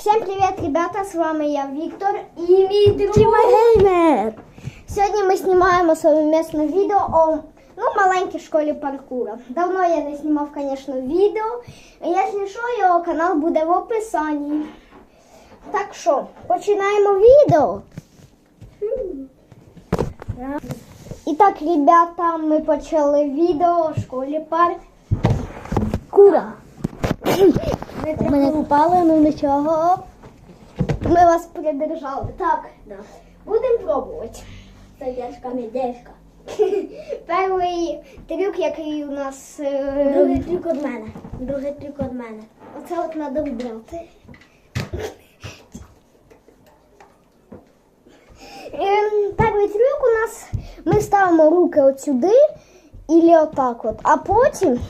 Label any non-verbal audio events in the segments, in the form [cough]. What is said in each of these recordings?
Всем привет, ребята! С вами я, Виктор и мій друг. Геймер. Сьогодні ми знімаємо совместне відео о ну, маленькій школі паркура. Давно я не знімав, звісно, відео. Якщо що, його канал буде в описанні. Так що, починаємо відео. І так, ребята, ми почали відео в школі паркура. Ми не купали, ну нічого. Ми вас придержали. Так, будемо пробувати. Це Задержка, медяшка. [laughs] Перший трюк, який у нас. е, Другий трюк від мене. Другий трюк від мене. Оце от треба вбрати. Ем, Перший трюк у нас ми ставимо руки от сюди і отак от, а потім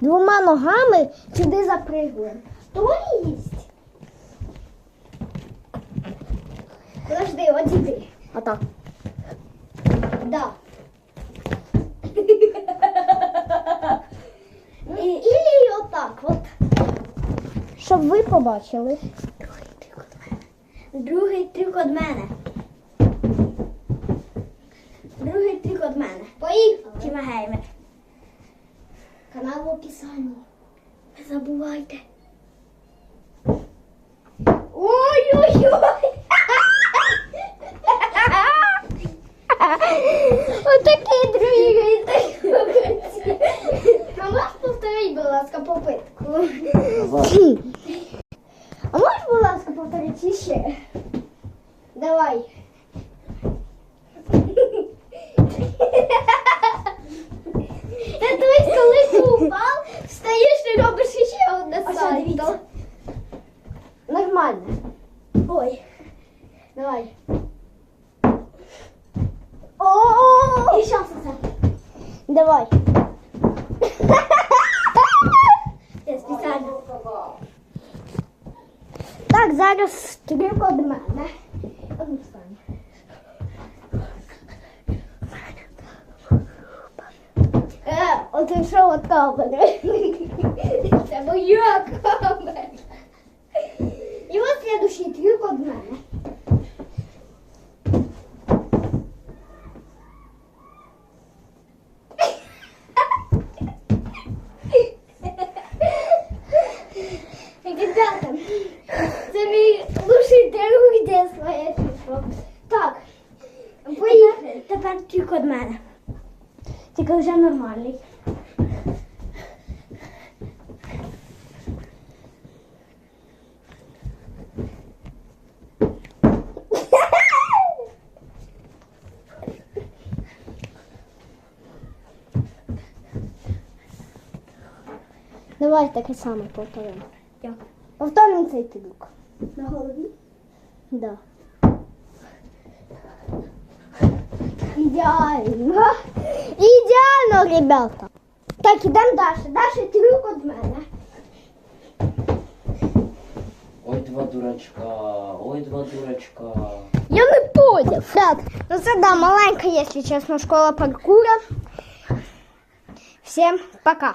двома ногами сюди запригуємо. То їсть. Подожди, от сюди. А так. Да. І, і отак от. Щоб ви побачили. Другий трюк від мене. Другий трюк від мене. Поїхали. Тіма Геймер. Канал в описанні. Не забувайте. такие другие, [laughs] такие. А можешь повторить, будь ласка, попытку? А можешь, будь ласка, повторить еще? Давай. Давай. Я спеціально. Так, зараз трюк від мене. Одну сторону. Е, от і що от камера? Це моя камера. І ось следующий трюк від мене. Лучший друг детства, я. Так, поїхали. Тепер трюк від мене. Тільки вже нормальний. Давай таке саме повторимо. Як? Повторимо цей трюк. На голові. Да. Ідеально. Ідеально, ребята. Так, ідемо далі. Далі трюк від мене. Ой, два дурачка, ой, два дурачка. Я не понял. Так, ну це да, маленька, якщо чесно, школа паркура. Всем пока.